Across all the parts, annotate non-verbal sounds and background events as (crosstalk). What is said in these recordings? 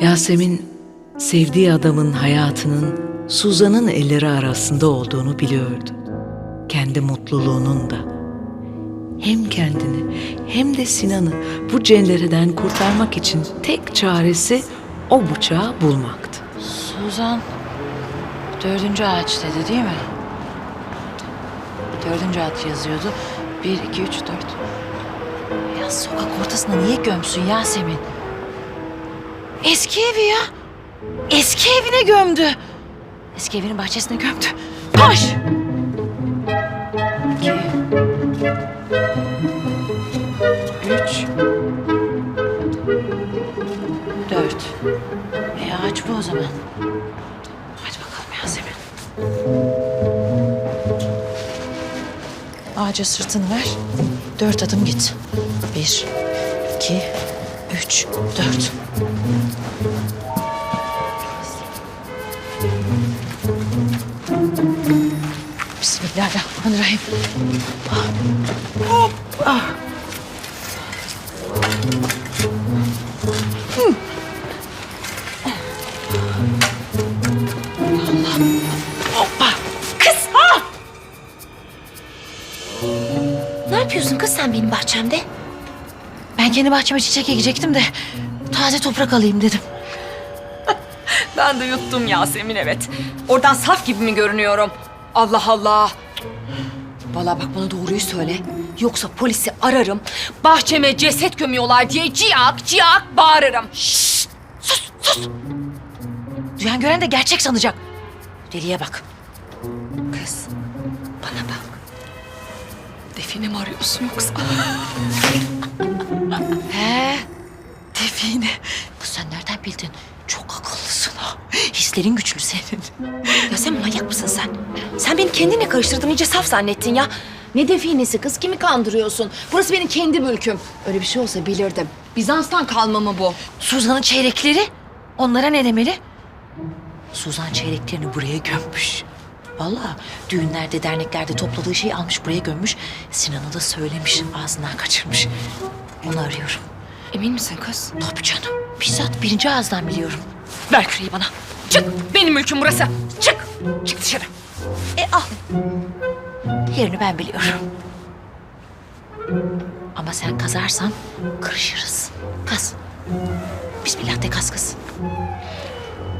Yasemin sevdiği adamın hayatının Suzan'ın elleri arasında olduğunu biliyordu. Kendi mutluluğunun da. Hem kendini hem de Sinan'ı bu cendereden kurtarmak için tek çaresi o bıçağı bulmaktı. Suzan dördüncü ağaç dedi değil mi? Dördüncü ağaç yazıyordu. Bir, iki, üç, dört. Ya sokak ortasına niye gömsün Yasemin? Eski evi ya. Eski evine gömdü. Eski evinin bahçesine gömdü. Koş! İki. Üç. Dört. E ağaç bu o zaman. Hadi bakalım Yasemin. Ağaca sırtını ver. Dört adım git. Bir, iki, üç, dört. Bismillahirrahmanirrahim. Hop. Ah. Kız! Ah! Ne yapıyorsun kız sen benim bahçemde? Ben kendi bahçeme çiçek ekecektim de taze toprak alayım dedim. (laughs) Ben de yuttum Yasemin evet. Oradan saf gibi mi görünüyorum? Allah Allah. Vallahi bak bana doğruyu söyle. Yoksa polisi ararım. Bahçeme ceset gömüyorlar diye ciyak ciyak bağırırım. Sus sus. Duyan gören de gerçek sanacak. Deliye bak. Kız bana bak. Define mi arıyorsun yoksa? (laughs) He. Define. Kız sen nereden bildin? Çok akıllısın ha. Hislerin güçlü senin. Ya sen manyak mısın sen? Sen beni kendinle karıştırdın iyice saf zannettin ya. Ne definesi kız kimi kandırıyorsun? Burası benim kendi mülküm. Öyle bir şey olsa bilirdim. Bizans'tan kalma mı bu? Suzan'ın çeyrekleri. Onlara ne demeli? Suzan çeyreklerini buraya gömmüş. Vallahi düğünlerde, derneklerde topladığı şeyi almış buraya gömmüş. Sinan'a da söylemiş, ağzından kaçırmış. Onu arıyorum. Emin misin kız? Tabii canım. Bizzat birinci ağızdan biliyorum. Ver küreği bana. Çık benim mülküm burası. Çık. Çık dışarı. E al. Yerini ben biliyorum. Ama sen kazarsan kırışırız. Kaz. Bismillah de kaz kız.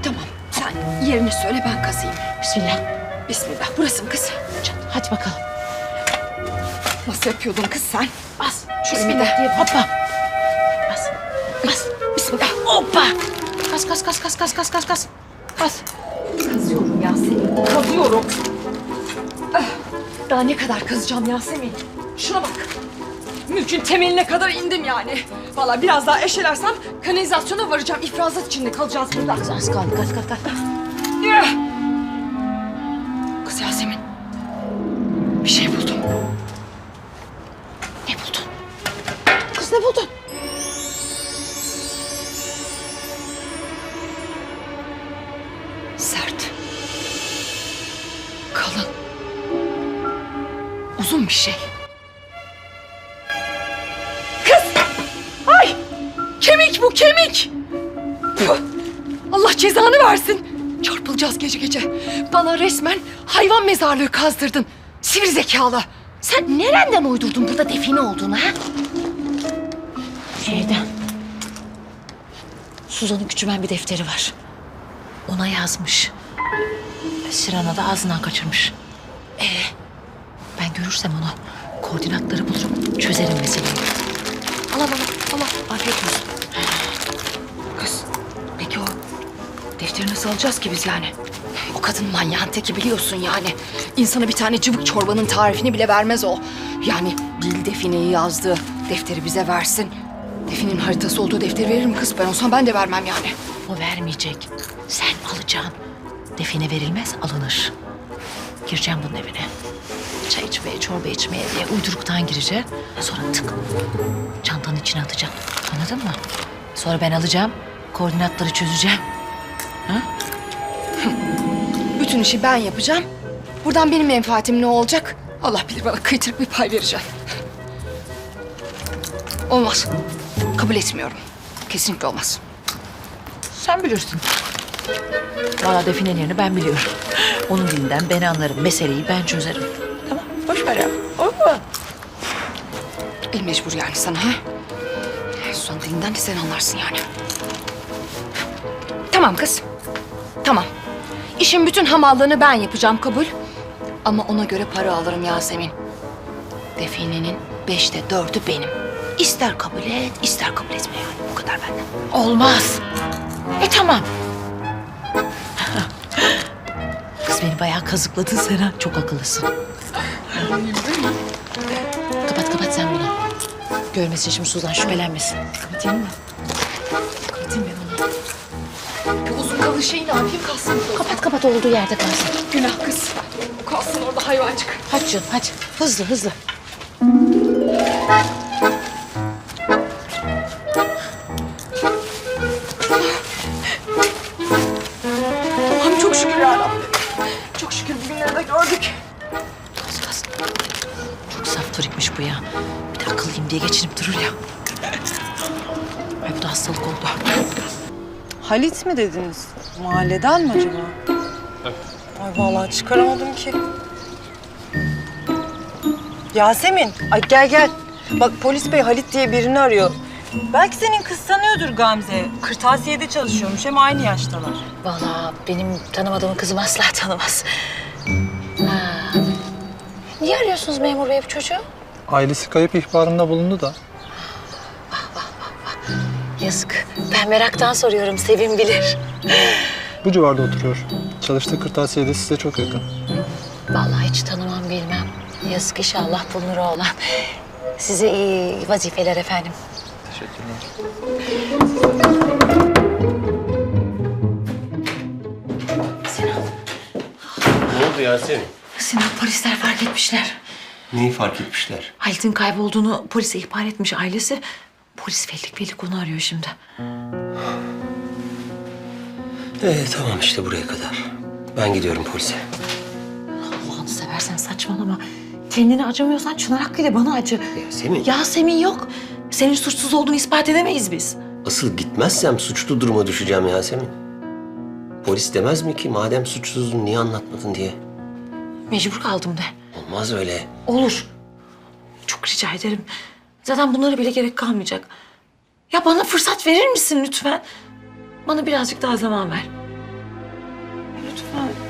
Tamam sen yerini söyle ben kazıyım. Bismillah. Bismillah burası mı kız? Çat, Hadi bakalım. Nasıl yapıyordun kız sen? Bas. Şöyle bir de. hoppa. Bas. Bas. Bismillah. Hoppa. Kas kas kas kas kas kas kas kas. Kas. Kazıyorum Yasemin. Kazıyorum. Ah, Daha ne kadar kazacağım Yasemin? Şuna bak. Mülkün temeline kadar indim yani. Vallahi biraz daha eşelersem kanalizasyona varacağım. İfrazat içinde kalacağız burada. Az kaldı. Kas kas kas. Sert. Kalın. Uzun bir şey. Kız! Ay! Kemik bu kemik! Allah cezanı versin. Çarpılacağız gece gece. Bana resmen hayvan mezarlığı kazdırdın. Sivri zekalı. Sen nereden uydurdun burada define olduğunu ha? Şeyden. Suzan'ın küçümen bir defteri var. Ona yazmış. Sinan'a da ağzından kaçırmış. Ee, ben görürsem onu koordinatları bulurum, çözerim meseleyi. Al al al al. Afiyet olsun. Kız peki o defteri nasıl alacağız ki biz yani? O kadın manyağın teki biliyorsun yani. İnsana bir tane cıvık çorbanın tarifini bile vermez o. Yani Bil Define'yi yazdı. Defteri bize versin. Define'nin haritası olduğu defteri verir mi kız? Ben olsam ben de vermem yani. O vermeyecek. Sen alacaksın. Define verilmez, alınır. Gireceğim bunun evine. Çay içmeye, çorba içmeye diye uyduruktan gireceğim. Sonra tık, çantanın içine atacağım. Anladın mı? Sonra ben alacağım, koordinatları çözeceğim. Bütün işi ben yapacağım. Buradan benim menfaatim ne olacak? Allah bilir bana kıytırık bir pay vereceğim. Olmaz. Kabul etmiyorum. Kesinlikle olmaz. Sen bilirsin. Valla Define'nin yerini ben biliyorum. Onun dilinden ben anlarım. Meseleyi ben çözerim. Tamam boş ver ya. Olur mu? El mecbur yani sana ha? Suzan dilinden de sen anlarsın yani. Tamam kız. Tamam. İşin bütün hamallığını ben yapacağım kabul. Ama ona göre para alırım Yasemin. Define'nin beşte dördü benim. İster kabul et, ister kabul etme yani. Bu kadar benden. Olmaz. E tamam. Kız beni bayağı kazıkladın ha. Çok akıllısın. kapat kapat sen bunu. Görmesin şimdi Suzan şüphelenmesin. Kapatayım mı? Kapatayım ben onu. Bu uzun kalın şeyi ne yapayım kalsın? Kapat kapat olduğu yerde kalsın. Günah kız. Kalsın orada hayvancık. Hadi canım hadi. Hızlı hızlı. Çok şükür yarabbim. Çok şükür bugünleri de gördük. Kız kız. Çok saf turikmiş bu ya. Bir de akıllıyım diye geçinip durur ya. Ay bu da hastalık oldu. Halit mi dediniz? Mahalleden mi acaba? Ay vallahi çıkaramadım ki. Yasemin, ay gel gel. Bak polis bey Halit diye birini arıyor. Belki senin kız tanıyordur Gamze. Kırtasiyede çalışıyormuş hem aynı yaştalar. Vallahi benim tanımadığım kızım asla tanımaz. Ha. Niye arıyorsunuz memur bey bu çocuğu? Ailesi kayıp ihbarında bulundu da. Yazık. Ben meraktan soruyorum. Sevim bilir. Bu civarda oturuyor. Çalıştığı kırtasiyede size çok yakın. Vallahi hiç tanımam bilmem. Yazık inşallah bulunur oğlan. Size iyi vazifeler efendim. Teşekkürler. Ne oldu Yasemin? Sinan polisler fark etmişler. Neyi fark etmişler? Halit'in kaybolduğunu polise ihbar etmiş ailesi. Polis fellik fellik onu arıyor şimdi. Ee, tamam işte buraya kadar. Ben gidiyorum polise. Allah'ını seversen saçmalama. Kendine acımıyorsan Çınar hakkıyla bana acı. Yasemin. Yasemin yok. Senin suçsuz olduğunu ispat edemeyiz biz. Asıl gitmezsem suçlu duruma düşeceğim Yasemin. Polis demez mi ki madem suçsuzdun niye anlatmadın diye? Mecbur kaldım de. Olmaz öyle. Olur. Çok rica ederim. Zaten bunlara bile gerek kalmayacak. Ya bana fırsat verir misin lütfen? Bana birazcık daha zaman ver. Lütfen.